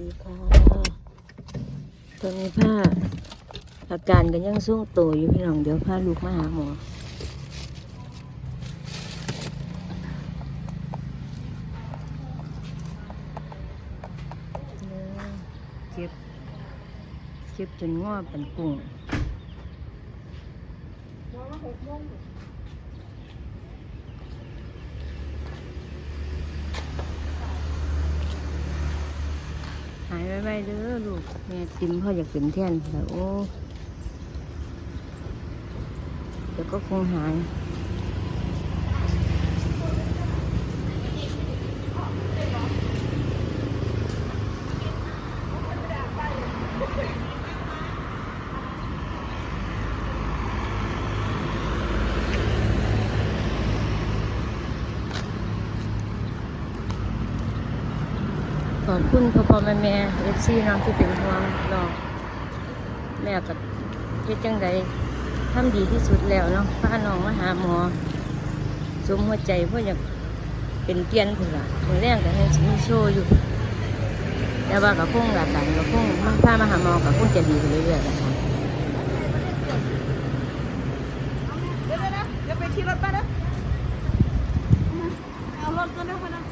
ดีค่ะตอนนี้ผ้าอาการก็ยังส่งโตวอยู่พี่น้องเดี๋ยวพาลูกมาหาหมอเจ็บเจ็บจนงอเป็นกุ้งายไวๆเด้อลูก แม่ติมพ่ออยากเป็นแท่นแต่โอ้เดี๋ยวก็คงหาย อบคุณพ่อพ่อแม่แม่เอฟซีน้องที่เป็นห่วงน้องแม่ก็เฮ็ดจังไดทำดีที่สุดแล้วเนาะพาน้องมาหาหมอสมหัวใจเพราะอยากเป็นเกียนพุ่นล่ะมือแรงแต่ให้ชิมโชว์อยู่ แต่ว่ากับคงหลัการกับคงมันพามาหาหมอกับคงจะดีขึ้นเรื่อยๆนะคะ เดี๋ยวนะเดี๋ยวไปขี่รถไปนะเอารถก็ได้พนะ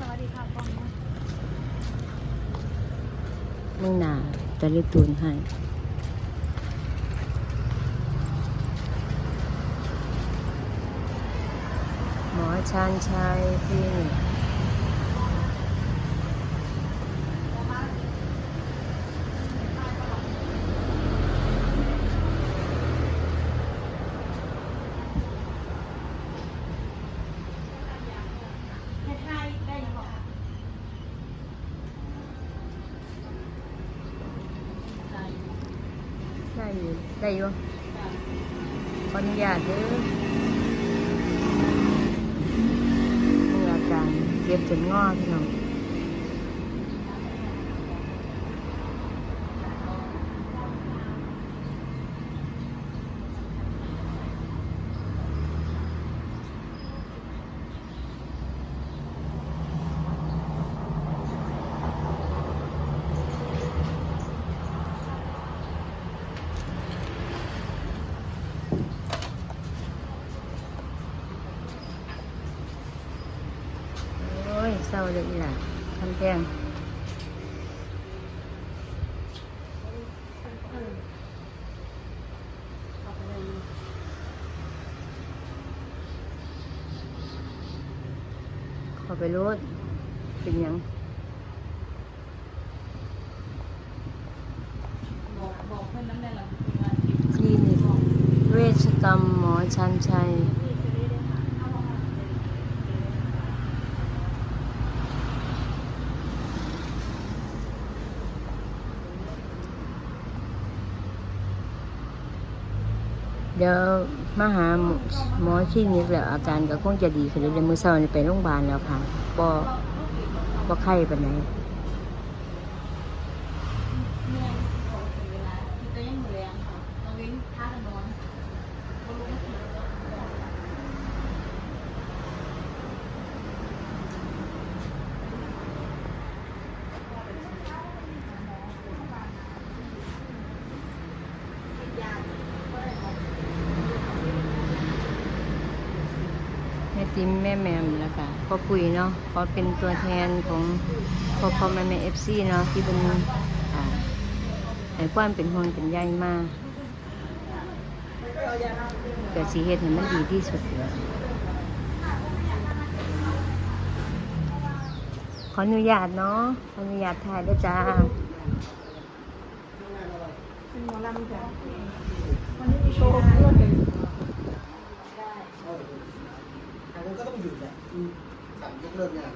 สวัสดีค่ะกล้องนะ มึงห ตะลิตูนให้หมอชานชัยพี่ลินิก ให้ทายได้ยังบอก ได้อยู่ ได้อยู่ขออนุญาตเด้อมึงอาจารย์เก็บจนงอพี่น้องาเลยอีหล่ะทำแพงขอไปรถเป็นยังบอกบอกเพื่อนน้ำแน่ละคลินิกเวชกรรมหมอชันชัย เดี๋ยวมาหาหมอหมอคลินิกแล้วอาการก็คงจะดีขึ้นเดี๋ยวมือเช้านี่ไปโรงพยาบาลแล้วค่ะบ่บ่ไข้ปานไหน เมื่อยถึงเวลาที่จะยังเหมือนค่ะต้องวิ่งท่ากันนอนก็ลุกขึ้น แม่ติมแม่แมมแล้วก็พ่อปุ๋ยเนาะขอเป็นตัวแทนของพ่อพ่อแม่แม่เอฟซีเนาะที่เป็นไอ้ความเป็นห่วงเป็นใยมากเกิดสีเฮ็ดให้มันดีที่สุดขออนุญาตเนาะขออนุญาตถ่ายด้วยจ้าวันนี้มีโชว์เพื่อนเลย อันนั้น ก็ต้องหยุดแหละอืมสั่งยกเลิกงาน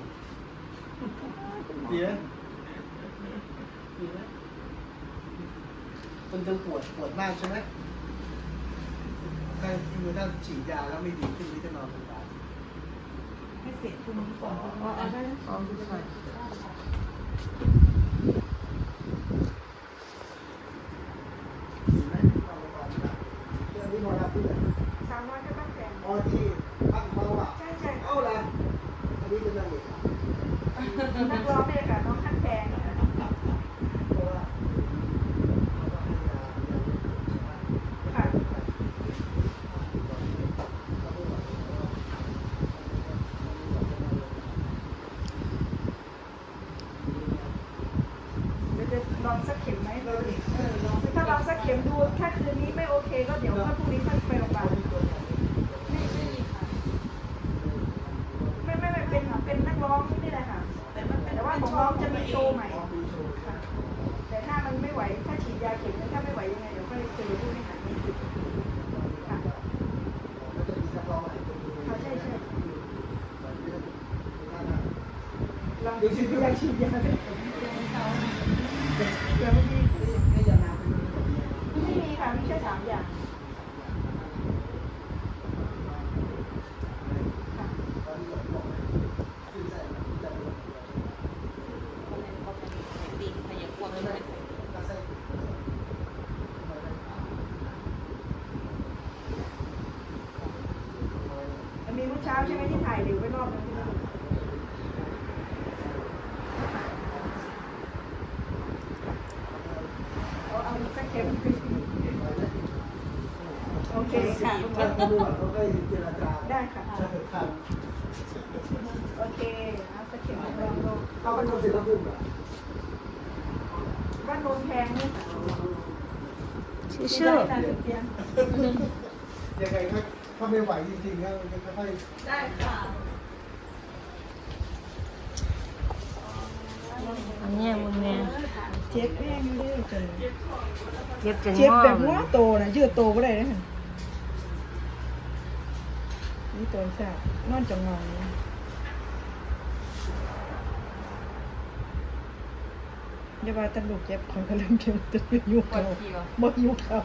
ดีไหมดีไหมมันจะปวดปวดมากใช่ไหมถ้าคือถ้าฉีดยาแล้วไม่ดีขึ้นนี่จะนอนโรงพยาบาลให้เสร็จคุณก่อนเอาเอาได้นะอ๋อค่ะดีไหม อ๋อที่พักเมาอะ ใช่ใช่ เอ้าละอันนี้เป็นนางเอกอะ นักร้องเนี่ยค่ะน้องขั้นแพงค่ะ เพราะว่าเขาก็ให้ยาเรื่อง ค่ะเดี๋ยวจะล องสักเข็มไหมเออลองถ้าลองสักเข็มดูถ้าคืนนี้ไม่โอเค ก็เดี๋ยวถ้าพรุ่งนี้ค่อยไปโรงพยาบาลไม่ไม่มีค่ะไม่ไม่ไม่เป็นเป็นนักร้องนี่แหละค่ะ แต่มันแต่ว่าของน้องจะมีโชว์ใหม่ค่ะแต่ถ้ามันไม่ไหวถ้าฉีดยาเข็มนึงถ้าไม่ไหวยังไงเดี๋ยวค่อยเจอผู้บริหารนี่ค่ะมันจะมีนักร้องหายคนดูค่ะใช่ใช่แบบเรื่องท่าทางลองฉีดยาฉีดยาเลย เดี๋ยวไม่มีค่ะไม่มีค่ะมีแค่สามอย่างค่ะ ตอนนี้เราบอกขึ้นใจใจ ตีนพยากรณ์เลย ก็ใช่ มันมีเมื่อเช้าใช่ไหมที่ถ่ายเร็วไปรอบนึงใช่ไหมเอาเอาอีกสักเข็มโอ เคค่ะ ท่านตำรวจเขาก็เจรจาได้ค่ะ ครับโอเคเอาสักเข็มลองดูเขาเป็นคนศิลปินเหรอบ้านโนนแพงนี่ค่ะชื่อชื่อได้ค่ะเตียงยังไงถ้าถ้าไม่ไหวจริงๆก็ค่อยได้ค่ะอันเนี้ยมึงแม่เจ็บแห้งอยู่ด้วยจนเจ็บจนเจ็บงอแบบหัวโตนะยืดโตก็ได้นะ นี่ตัวแสบนอนจังงองอย่าว่าแตลูกเจ็บของกระเริ่มเจ็บจะยุ่งเขาบ่ยุ่งเขา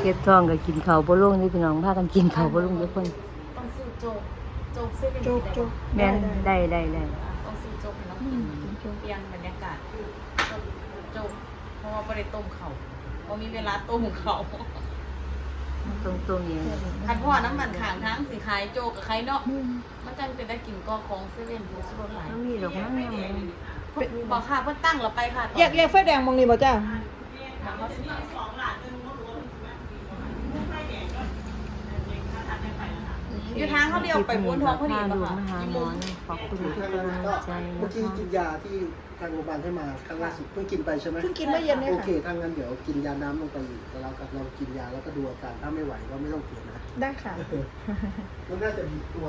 เก็บทองก็กินข้าวบ่ลงนี่พี่น้องพากันกินข้าวบ่ลงทุกคนต้องซื้อโจกโจกเซเว่นโจกโจกแม่นได้ได้ได้ต้องซื้อโจกให้น้องอืกินมโจกเปลี่ยนบรรยากาศโจกเพราะว่าไม่ได้ต้มเขาเพราะมีเวลาต้มเขา ตรงตรงๆเองคันพ่อน้ำมันขางทั้งสีขายโจกกับใครเนาะมันจังเป็นได้กินก็ของเซเว่นผู้สุดหลายมันมีดอกมันยังไงบอกค่ะเพิ่นตั้งเราไปค่ะอยากเรียกไฟแดงมองนี่บ่จ้า อยู่ทางเขาเดียวไปบนท้องพอดีพาป่ะลูกค่ะมาหาหมอนะขอบคุณๆทุกทางกำนั้ลันงก็ใจเมื่อนะกี้คะกินยาที่ทางโรงพยาบาลให้มาครั้งล่าสุดเพิ่งกินไปใช่ไหมเพิ่งกินเมื่อเย็นเนี่ยโอค่ะเคถ้างั้นเดี๋ยวกินยาน้ำลงไปอีกแล้วก็ลองกินยาแล้วก็ดูอาการถ้าไม่ไหวก็ไม่ต้องเปลี่ยนนะได้ค่ะมันน่าจะมีตัว